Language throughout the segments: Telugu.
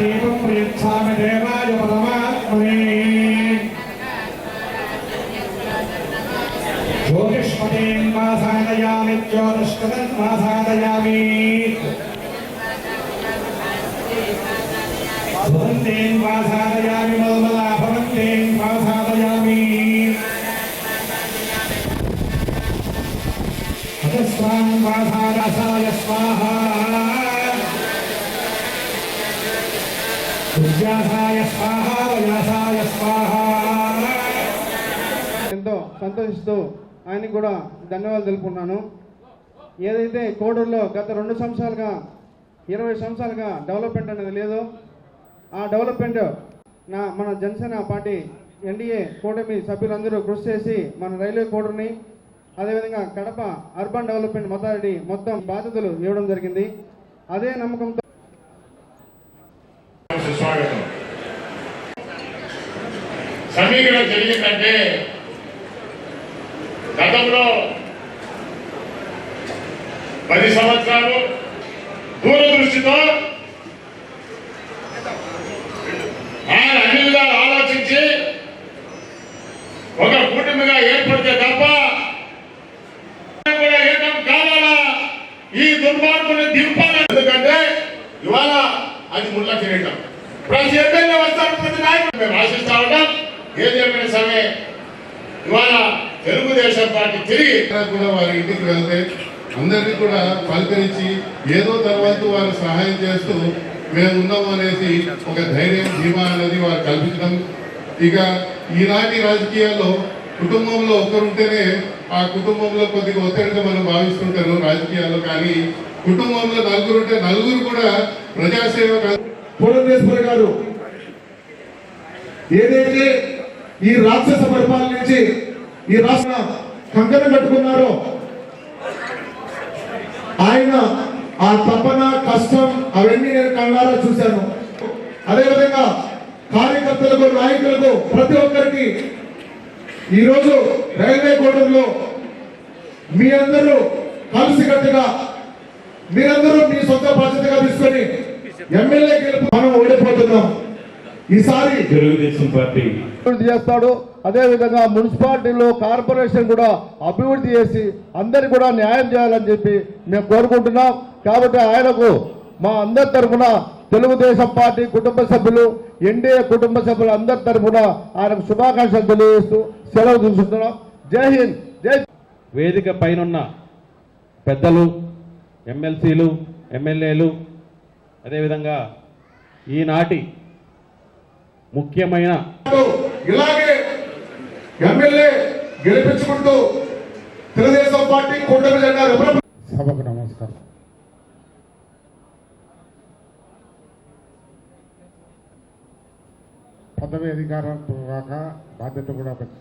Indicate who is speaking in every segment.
Speaker 1: దీపం ప్రయచ్ఛామి దేవాయ పరమాత్మనే జ్యోతిష్పతేం వాసాదయామి జ్యోతిష్పదం వాసాదయామి భవంతేం వాసాదయామి
Speaker 2: ఎంతో సంతోషిస్తూ ఆయనకి కూడా ధన్యవాదాలు తెలుపుకున్నాను ఏదైతే కోడూరులో గత రెండు సంవత్సరాలుగా ఇరవై సంవత్సరాలుగా డెవలప్మెంట్ అనేది లేదో ఆ డెవలప్మెంట్ నా మన జనసేన పార్టీ ఎన్డీఏ కూటమి సభ్యులందరూ కృషి చేసి మన రైల్వే కోడూరుని అదేవిధంగా కడప అర్బన్ డెవలప్మెంట్ అథారిటీ మొత్తం బాధ్యతలు ఇవ్వడం జరిగింది. అదే నమ్మకంతో
Speaker 3: సుస్వాగతం సమీకరణ జరిగిందంటే గతంలో పది సంవత్సరాలు దూరదృష్టితో ఆయన అన్ని విధాలు ఆలోచించి ఒక కూటమిగా ఏర్పడితే తప్ప కూడా ఏటం కావాలా? ఈ దుర్మార్గుని దింపాలి. ఎందుకంటే ఇవాళ అది ముళ్ళ కిరీటం. ప్రతి ఎమ్మెల్యే వస్తారు ప్రతి నాయకుడు. మేము ఆశిస్తా ఉంటాం ఏది ఇవాళ తెలుగుదేశం పార్టీ తిరిగి
Speaker 4: కూడా వారి ఇంటికి వెళ్తే అందరినీ కూడా పలకరించి ఏదో తర్వాత వారు సహాయం చేస్తూ మేము ఉన్నాం అనేసి ఒక ధైర్యం ధీమా అనేది వారు కల్పించడం. ఇక ఈనాటి రాజకీయాల్లో కుటుంబంలో ఒకరుంటేనే ఆ కుటుంబంలో కొద్దిగా ఒత్తిడిగా మనం భావిస్తుంటారు రాజకీయాల్లో. కానీ కుటుంబంలో నలుగురు ఉంటే నలుగురు కూడా ప్రజాసేవ కాదు
Speaker 5: పురంధేశ్వర గారు ఏదైతే ఈ రాక్షస పరిపాలన నుంచి ఈ రాష్ట్ర కంకణం కట్టుకున్నారో ఆయన ఆ తపన కష్టం అవన్నీ నేను కళ్ళారా చూశాను. అదేవిధంగా కార్యకర్తలకు నాయకులకు ప్రతి ఒక్కరికి ఈరోజు రైల్వే కోటంలో మీ అందరూ కలిసికట్టుగా మీరందరూ మీ సొంత బాధ్యతగా తీసుకొని ఎమ్మెల్యే గెలుపు ఈసారి
Speaker 1: తెలుగుదేశం పార్టీ
Speaker 2: అభివృద్ధి చేస్తాడు. అదే విధంగా మున్సిపాలిటీలో కార్పొరేషన్ కూడా అభివృద్ధి చేసి అందరికి కూడా న్యాయం చేయాలని చెప్పి మేము కోరుకుంటున్నాం. కాబట్టి ఆయనకు మా అందరి తరఫున తెలుగుదేశం పార్టీ కుటుంబ సభ్యులు ఎన్డీఏ కుటుంబ సభ్యులు అందరి తరఫున ఆయనకు శుభాకాంక్షలు తెలియజేస్తూ సెలవు తీసుకుంటున్నాం. జై హింద్. జై
Speaker 6: వేదిక పైనున్న పెద్దలు ఎమ్మెల్సీలు ఎమ్మెల్యేలు అదేవిధంగా ఈనాటి ముఖ్యమైన
Speaker 5: ఇలాగే ఎమ్మెల్యే గెలిపించుకుంటూ తెలుగుదేశం పార్టీ కూటమి జెండా
Speaker 7: సభకు నమస్కారం. పదవి అధికారంతో కాక బాధ్యత కూడా వచ్చింది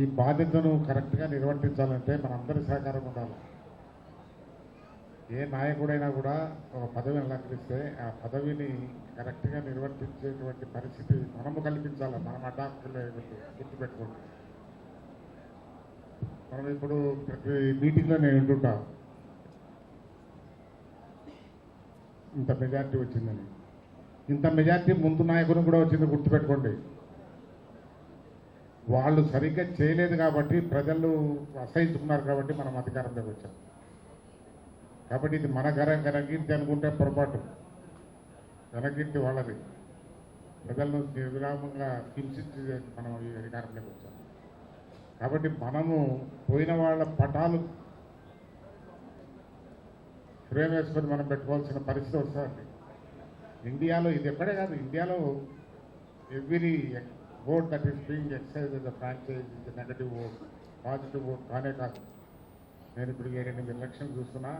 Speaker 7: ఈ బాధ్యతను కరెక్ట్గా నిర్వర్తించాలంటే మనందరి సహకారం ఉండాలి. ఏ నాయకుడైనా కూడా ఒక పదవిని అలంకరిస్తే ఆ పదవిని కరెక్ట్గా నిర్వర్తించేటువంటి పరిస్థితి మనము కల్పించాలి. మనం అడ్డాకులు గుర్తుపెట్టుకోండి. మనం ఇప్పుడు ప్రతి మీటింగ్లో నేను వింటుంటా ఇంత మెజార్టీ వచ్చిందని. ఇంత మెజార్టీ ముందు నాయకుని కూడా వచ్చింది గుర్తుపెట్టుకోండి. వాళ్ళు సరిగ్గా చేయలేదు కాబట్టి ప్రజలు అసహించుకున్నారు కాబట్టి మనం అధికారంలోకి వచ్చాం. కాబట్టి ఇది మన గరం ఘనకీర్తి అనుకుంటే పొరపాటు. గరగింటి వాళ్ళది. ప్రజలను నిర్విరామంగా హింసించి మనం ఈ అధికారంలోకి వచ్చాం. కాబట్టి మనము పోయిన వాళ్ళ పటాలు ఫ్రేమ్ వేసుకొని మనం పెట్టుకోవాల్సిన పరిస్థితి వస్తుంది. ఇండియాలో ఇది ఎక్కడే కాదు ఇండియాలో every vote that is being excise the franchise is negative vote positive vote కానే కాదు. నేను ఇప్పుడు ఎనిమిది ఎలక్షన్ చూస్తున్నా.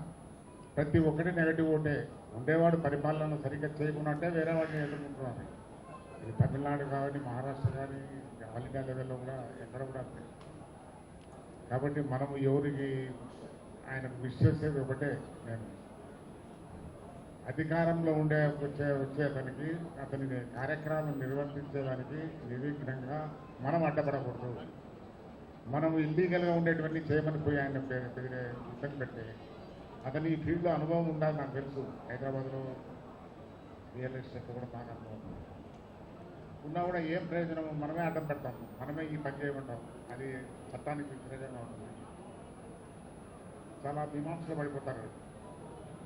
Speaker 7: ప్రతి ఒక్కటి నెగటివ్ ఉండే ఉండేవాడు పరిపాలన సరిగ్గా చేయకుండా అంటే వేరే వాడిని ఎదుర్కొంటున్నారు. ఇది తమిళనాడు కానీ మహారాష్ట్ర కానీ ఆల్ ఇండియా లెవెల్లో కూడా ఎక్కడ కూడా అంతే. కాబట్టి మనము ఎవరికి ఆయనకు మిస్ చేసేది ఒకటే నేను. అధికారంలో ఉండే వచ్చే వచ్చేదానికి అతని కార్యక్రమాలు నిర్వర్తించేదానికి నిర్విఘ్నంగా మనం అడ్డపడకూడదు. మనం ఇల్లీగల్గా ఉండేటువంటి చేయమని పోయి ఆయన బె- బెదిరే ఇబ్బంది పెట్టేది అతని ఈ ఫీల్డ్లో అనుభవం ఉండాలి నాకు తెలుసు. హైదరాబాద్లో రియల్ ఎస్టేట్ కూడా బాగా అనుభవం ఉన్నా కూడా ఏం ప్రయోజనం మనమే అడ్డం పెడతాం. మనమే ఈ పని చేయమంటాం. అది చట్టానికి ప్రయోజనం ఉంటుంది. చాలా మీమాంసలు పడిపోతారు.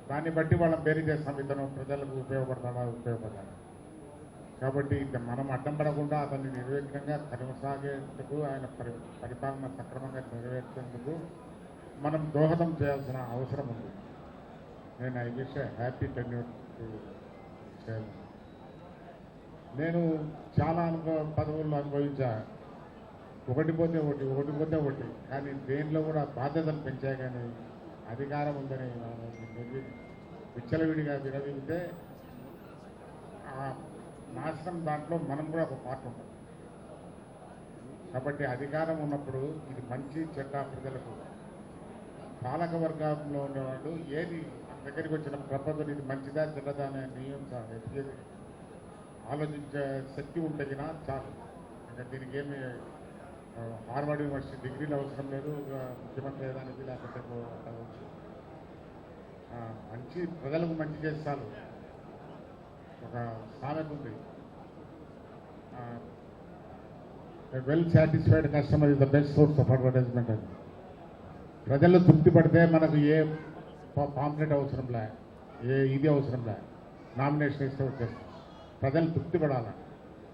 Speaker 7: దాన్ని బట్టి వాళ్ళని బేరీ చేస్తాం. ఇతను ప్రజలకు ఉపయోగపడతాడా? ఉపయోగపడతాడా? కాబట్టి మనం అడ్డం పడకుండా అతన్ని నిర్వహించడంగా కొనసాగేందుకు ఆయన పరి పరిపాలన సక్రమంగా నెరవేర్చేందుకు మనం దోహదం చేయాల్సిన అవసరం ఉంది. నేను ఐ విష్ హ్యాపీ టెన్యూర్ నేను చాలా అనుభవ పదవుల్లో అనుభవించా. ఒకటి పోతే ఒకటి ఒకటి పోతే ఒకటి. కానీ దేనిలో కూడా బాధ్యతలు పెంచా కానీ అధికారం ఉందని విచ్చలవిడిగా విరవిగితే ఆ నాశనం దాంట్లో మనం కూడా ఒక పాట ఉంటాం. కాబట్టి అధికారం ఉన్నప్పుడు ఇది మంచి చెడ్డ ప్రజలకు పాలక వర్గంలో ఉన్నవాళ్ళు ఏది దగ్గరికి వచ్చిన ప్రపంచం ఇది మంచిదా చెడ్డదా అనే నియమం ఏది ఆలోచించే శక్తి ఉంటే చాలు. ఇంకా దీనికి ఏమి హార్వర్డ్ యూనివర్సిటీ డిగ్రీలు అవసరం లేదు ముఖ్యమంత్రి అయ్యడానికి లేకపోతే ఓ- మంచి ప్రజలకు మంచి చేస్తారు ఒక సామెత ఉంది. Well satisfied customer is the best source of advertisement అని. ప్రజలు తృప్తి పడితే మనకు ఏ పాంప్లెట్ అవసరం లే ఏ ఇది అవసరం లే నామినేషన్ ఇస్తే వచ్చేస్తాం. ప్రజలు తృప్తి పడాలి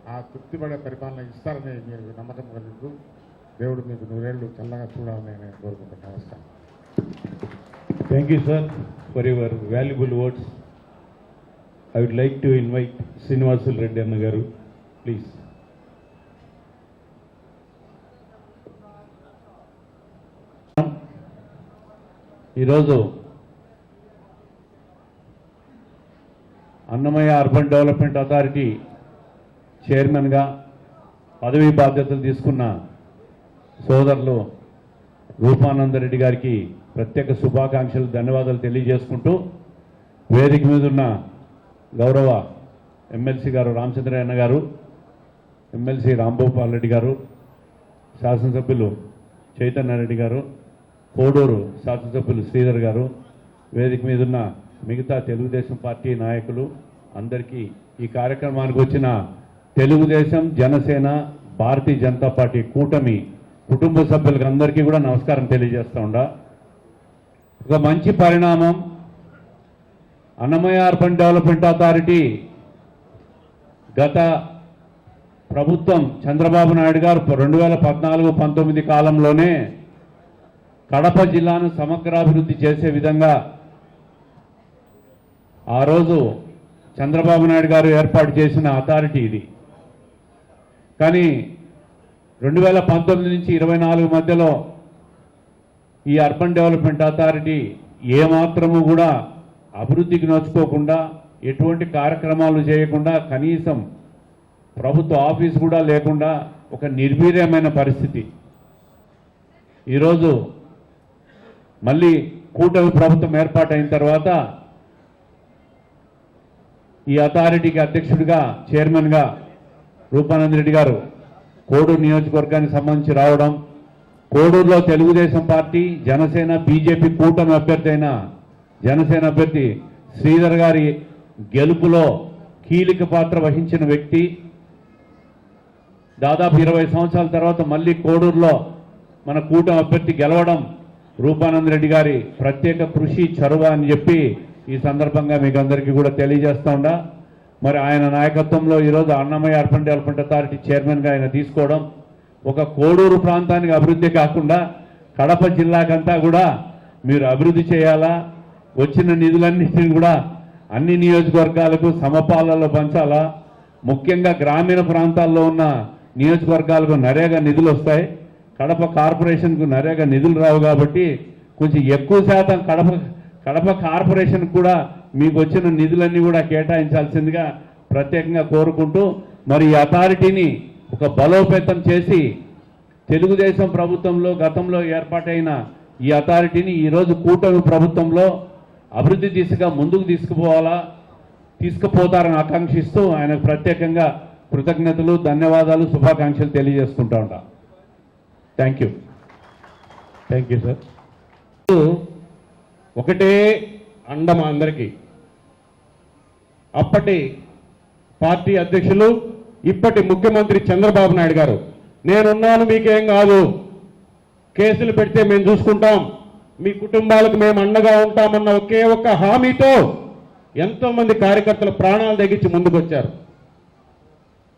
Speaker 7: ఆ తృప్తి పడే పరిపాలన ఇస్తారని మీరు నమ్మకం కలుగుతూ దేవుడు మీకు నూరేళ్ళు చల్లగా చూడాలని నేను కోరుకుంటున్నాను నమస్కారం
Speaker 1: thank you sir for your valuable words. I would like to invite Srinivasulu Reddy అన్న గారు ప్లీజ్ ఈరోజు అన్నమయ్య అర్బన్ డెవలప్మెంట్ అథారిటీ చైర్మన్గా పదవీ బాధ్యతలు తీసుకున్న సోదరులు రూపానందరెడ్డి గారికి ప్రత్యేక శుభాకాంక్షలు ధన్యవాదాలు తెలియజేసుకుంటూ వేదిక మీద ఉన్న గౌరవ ఎమ్మెల్సీ గారు రామచంద్రయ్య గారు ఎమ్మెల్సీ రాంభూపాల్ రెడ్డి గారు శాసనసభ్యులు చైతన్యారెడ్డి గారు కోడూరు శాసనసభ్యులు శ్రీధర్ గారు వేదిక మీద ఉన్న మిగతా తెలుగుదేశం పార్టీ నాయకులు అందరికీ ఈ కార్యక్రమానికి వచ్చిన తెలుగుదేశం జనసేన భారతీయ జనతా పార్టీ కూటమి కుటుంబ సభ్యులకు అందరికీ కూడా నమస్కారం తెలియజేస్తా ఉండా. ఒక మంచి పరిణామం అన్నమయ్య అర్బన్ డెవలప్మెంట్ అథారిటీ గత ప్రభుత్వం చంద్రబాబు నాయుడు గారు రెండు వేల పద్నాలుగు పంతొమ్మిది కాలంలోనే కడప జిల్లాను సమగ్రాభివృద్ధి చేసే విధంగా ఆ రోజు చంద్రబాబు నాయుడు గారు ఏర్పాటు చేసిన అథారిటీ ఇది. కానీ రెండు వేల పంతొమ్మిది నుంచి ఇరవై నాలుగు మధ్యలో ఈ అర్బన్ డెవలప్మెంట్ అథారిటీ ఏమాత్రము కూడా అభివృద్ధికి నోచుకోకుండా ఎటువంటి కార్యక్రమాలు చేయకుండా కనీసం ప్రభుత్వ ఆఫీస్ కూడా లేకుండా ఒక నిర్వీర్యమైన పరిస్థితి. ఈరోజు మళ్ళీ కూటమి ప్రభుత్వం ఏర్పాటైన తర్వాత ఈ అథారిటీకి అధ్యక్షుడిగా చైర్మన్గా రూపానంద రెడ్డి గారు కోడూరు నియోజకవర్గానికి సంబంధించి రావడం కోడూరులో తెలుగుదేశం పార్టీ జనసేన బీజేపీ కూటమి అభ్యర్థి అయిన జనసేన అభ్యర్థి శ్రీధర్ గారి గెలుపులో కీలక పాత్ర వహించిన వ్యక్తి. దాదాపు ఇరవై సంవత్సరాల తర్వాత మళ్ళీ కోడూరులో మన కూటమి అభ్యర్థి గెలవడం రూపానంద రెడ్డి గారి ప్రత్యేక కృషి చొరవ అని చెప్పి ఈ సందర్భంగా మీకు అందరికీ కూడా తెలియజేస్తా ఉండా మరి ఆయన నాయకత్వంలో ఈరోజు అన్నమయ్య అర్బన్ డెవలప్మెంట్ అథారిటీ చైర్మన్గా ఆయన తీసుకోవడం ఒక కోడూరు ప్రాంతానికి అభివృద్ధి కాకుండా కడప జిల్లాకంతా కూడా మీరు అభివృద్ధి చేయాలా వచ్చిన నిధులన్నింటినీ కూడా అన్ని నియోజకవర్గాలకు సమపాలలో పంచాలా ముఖ్యంగా గ్రామీణ ప్రాంతాల్లో ఉన్న నియోజకవర్గాలకు నరేగా నిధులు వస్తాయి కడప కార్పొరేషన్కు నరేగా నిధులు రావు కాబట్టి కొంచెం ఎక్కువ శాతం కడప కడప కార్పొరేషన్ కూడా మీకు వచ్చిన నిధులన్నీ కూడా కేటాయించాల్సిందిగా ప్రత్యేకంగా కోరుకుంటూ మరి ఈ అథారిటీని ఒక బలోపేతం చేసి తెలుగుదేశం ప్రభుత్వంలో గతంలో ఏర్పాటైన ఈ అథారిటీని ఈరోజు కూటమి ప్రభుత్వంలో అభివృద్ధి దిశగా ముందుకు తీసుకుపోవాలా తీసుకుపోతారని ఆకాంక్షిస్తూ ఆయనకు ప్రత్యేకంగా కృతజ్ఞతలు ధన్యవాదాలు శుభాకాంక్షలు తెలియజేసుకుంటా ఉంటా. Thank you thank you sir
Speaker 6: ఒకటే అండమ అందరికీ? అప్పటి పార్టీ అధ్యక్షులు ఇప్పటి ముఖ్యమంత్రి చంద్రబాబు నాయుడు గారు. నేనున్నాను మీకేం కాదు. కేసులు పెడితే మేము చూసుకుంటాం. మీ కుటుంబాలకు మేము అండగా ఉంటామన్న ఒకే ఒక్క హామీతో ఎంతోమంది కార్యకర్తలు ప్రాణాలు తెగించి ముందుకొచ్చారు.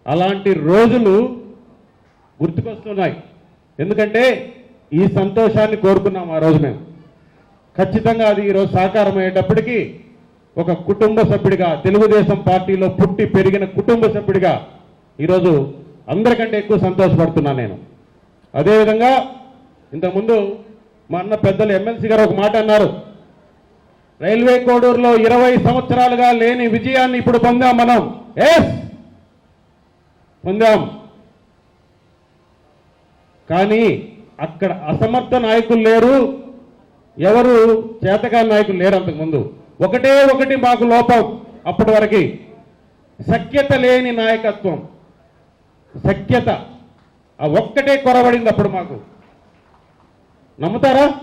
Speaker 6: అలాంటి రోజులు గుర్తుకొస్తున్నాయి. ఎందుకంటే ఈ సంతోషాన్ని కోరుకున్నాం ఆ రోజు మేము. ఖచ్చితంగా అది ఈరోజు సాకారం అయ్యేటప్పటికీ ఒక కుటుంబ సభ్యుడిగా తెలుగుదేశం పార్టీలో పుట్టి పెరిగిన కుటుంబ సభ్యుడిగా ఈరోజు అందరికంటే ఎక్కువ సంతోషపడుతున్నాను నేను. అదేవిధంగా ఇంతకుముందు మా అన్న పెద్దలు ఎమ్మెల్సీ గారు ఒక మాట అన్నారు. రైల్వే కోడూరులో ఇరవై సంవత్సరాలుగా లేని విజయాన్ని ఇప్పుడు పొందాం మనం. ఎస్ పొందాం. కానీ అక్కడ అసమర్థ నాయకులు లేరు. ఎవరు చేతకాని నాయకులు లేరు అంతకుముందు ఒకటే ఒకటి మాకు లోపం అప్పటి వరకు. సఖ్యత లేని నాయకత్వం. సఖ్యత. ఆ ఒక్కటే కొరబడింది అప్పుడు మాకు. నమ్ముతారా?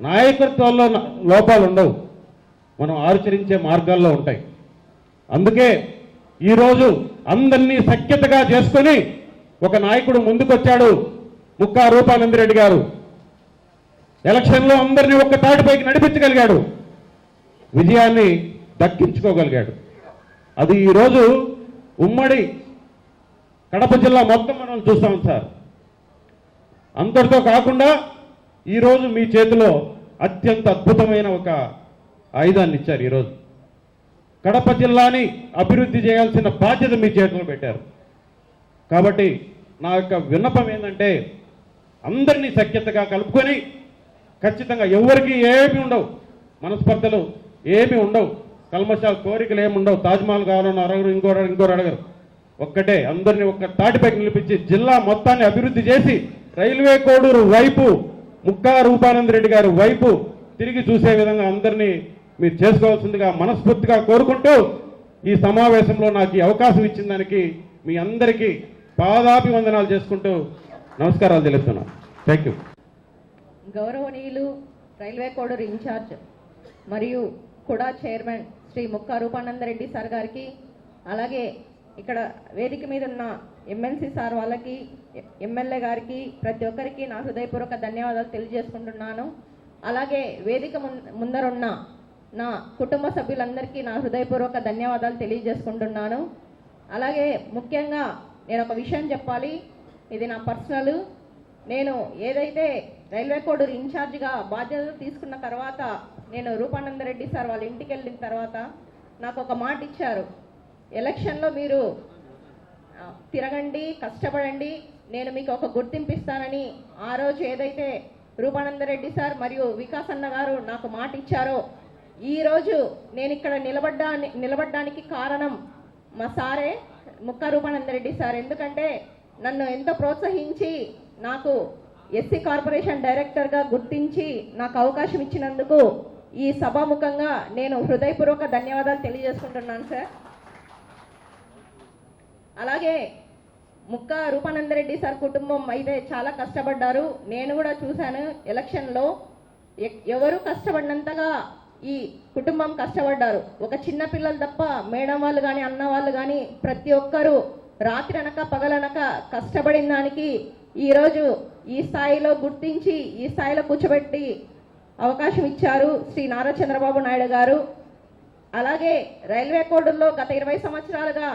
Speaker 6: నాయకత్వంలో న- లోపాలు ఉండవు. మనం ఆచరించే మార్గాల్లో ఉంటాయి. అందుకే ఈరోజు అందరినీ సఖ్యతగా చేసుకొని ఒక నాయకుడు ముందుకొచ్చాడు. ముక్కా రూపానందిరెడ్డి గారు. ఎలక్షన్లో అందరినీ ఒక్క తాటిపైకి నడిపించగలిగాడు. విజయాన్ని దక్కించుకోగలిగాడు. అది ఈరోజు ఉమ్మడి కడప జిల్లా మొత్తం మనం చూస్తాం సార్. అంతటితో కాకుండా ఈరోజు మీ చేతిలో అత్యంత అద్భుతమైన ఒక ఆయుధాన్ని ఇచ్చారు ఈరోజు. కడప జిల్లాని అభివృద్ధి చేయాల్సిన బాధ్యత మీ చేతిలో పెట్టారు. కాబట్టి నా యొక్క విన్నపం ఏంటంటే అందరినీ సఖ్యతగా కలుపుకొని ఖచ్చితంగా ఎవరికి ఏమి ఉండవు. మనస్పర్ధలు ఏమి ఉండవు. కల్మశాల కోరికలు ఏమి ఉండవు. తాజ్మహల్ కావాలని అడగరు ఇంకోరు ఇంకోరు అడగరు. ఒక్కటే అందరినీ ఒక్క తాటిపైకి నిలిపించి జిల్లా మొత్తాన్ని అభివృద్ధి చేసి రైల్వే కోడూరు వైపు ముక్కా రూపానంద రెడ్డి గారి వైపు తిరిగి చూసే విధంగా అందరినీ మీరు చేసుకోవాల్సిందిగా మనస్ఫూర్తిగా కోరుకుంటూ ఈ సమావేశంలో నాకు ఈ అవకాశం ఇచ్చిన దానికి మీ అందరికీ పాదాభివందనాలు చేసుకుంటూ నమస్కారాలు తెలుపుతున్నాను థ్యాంక్ యూ
Speaker 8: గౌరవనీయులు రైల్వే కోడూరు ఇన్ఛార్జ్ మరియు కూడా చైర్మన్ శ్రీ ముక్కా రూపానందరెడ్డి సార్ గారికి అలాగే ఇక్కడ వేదిక మీద ఉన్న ఎమ్మెల్సీ సార్ వాళ్ళకి ఎమ్మెల్యే గారికి ప్రతి ఒక్కరికి నా హృదయపూర్వక ధన్యవాదాలు తెలియజేసుకుంటున్నాను. అలాగే వేదిక ముందరున్న నా కుటుంబ సభ్యులందరికీ నా హృదయపూర్వక ధన్యవాదాలు తెలియజేసుకుంటున్నాను. అలాగే ముఖ్యంగా నేను ఒక విషయం చెప్పాలి. ఇది నా పర్సనల్. నేను ఏదైతే రైల్వే కోడూరు ఇన్ఛార్జ్గా బాధ్యతలు తీసుకున్న తర్వాత నేను రూపానందరెడ్డి సార్ వాళ్ళ ఇంటికి వెళ్ళిన తర్వాత నాకు ఒక మాట ఇచ్చారు. ఎలక్షన్లో మీరు తిరగండి కష్టపడండి నేను మీకు ఒక గుర్తింపు ఇస్తానని ఆ రోజు ఏదైతే రూపానందరెడ్డి సార్ మరియు వికాసన్న గారు నాకు మాట ఇచ్చారో ఈ రోజు నేను ఇక్కడ నిలబడ్డా నిలబడ్డానికి కారణం మా సారే ముక్క రూపానందరెడ్డి సార్. ఎందుకంటే నన్ను ఎంతో ప్రోత్సహించి నాకు ఎస్సీ కార్పొరేషన్ డైరెక్టర్గా గుర్తించి నాకు అవకాశం ఇచ్చినందుకు ఈ సభాముఖంగా నేను హృదయపూర్వక ధన్యవాదాలు తెలియజేసుకుంటున్నాను సార్. అలాగే ముక్క రూపానందరెడ్డి సార్ కుటుంబం అయితే చాలా కష్టపడ్డారు. నేను కూడా చూశాను ఎలక్షన్లో. ఎ- ఎవరు కష్టపడినంతగా ఈ కుటుంబం కష్టపడ్డారు. ఒక చిన్న పిల్లలు తప్ప మేడం వాళ్ళు కానీ అన్న వాళ్ళు కానీ ప్రతి ఒక్కరూ రాత్రి అనక పగలనక కష్టపడిన దానికి ఈరోజు ఈ స్థాయిలో గుర్తించి ఈ స్థాయిలో కూర్చోబెట్టి అవకాశం ఇచ్చారు శ్రీ నారా చంద్రబాబు నాయుడు గారు. అలాగే రైల్వే కోడూరులో గత ఇరవై సంవత్సరాలుగా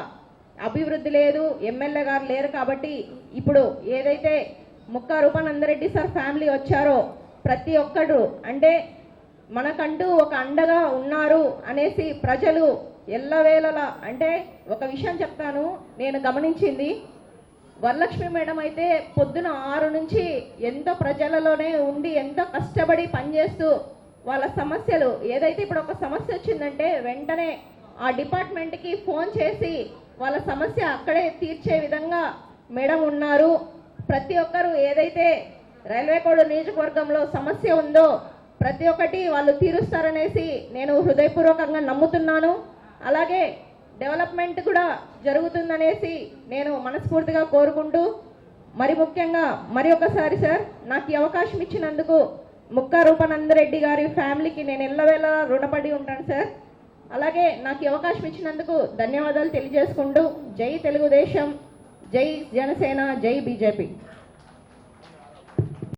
Speaker 8: అభివృద్ధి లేదు ఎమ్మెల్యే గారు లేరు కాబట్టి ఇప్పుడు ఏదైతే ముక్క రూపానందరెడ్డి సార్ ఫ్యామిలీ వచ్చారో ప్రతి ఒక్కరు అంటే మనకంటూ ఒక అండగా ఉన్నారు అనేసి ప్రజలు ఎల్లవేళలా అంటే ఒక విషయం చెప్తాను. నేను గమనించింది వరలక్ష్మి మేడం అయితే పొద్దున ఆరు నుంచి ఎంతో ప్రజలలోనే ఉండి ఎంతో కష్టపడి పనిచేస్తూ వాళ్ళ సమస్యలు ఏదైతే ఇప్పుడు ఒక సమస్య వచ్చిందంటే వెంటనే ఆ డిపార్ట్మెంట్కి ఫోన్ చేసి వాళ్ళ సమస్య అక్కడే తీర్చే విధంగా మేడం ఉన్నారు. ప్రతి ఒక్కరు ఏదైతే రైల్వే కోడ్ నియోజకవర్గంలో సమస్య ఉందో ప్రతి ఒక్కటి వాళ్ళు తీరుస్తారనేసి నేను హృదయపూర్వకంగా నమ్ముతున్నాను. అలాగే డెవలప్మెంట్ కూడా జరుగుతుందనేసి నేను మనస్ఫూర్తిగా కోరుకుంటూ మరి ముఖ్యంగా మరి ఒకసారి సార్ నాకు ఈ అవకాశం ఇచ్చినందుకు ముక్కా రూపానందరెడ్డి గారి ఫ్యామిలీకి నేను ఎల్లవేళ రుణపడి ఉంటాను సార్. అలాగే నాకు ఈ అవకాశం ఇచ్చినందుకు ధన్యవాదాలు తెలియజేసుకుంటూ జై తెలుగుదేశం జై జనసేన జై బీజేపీ.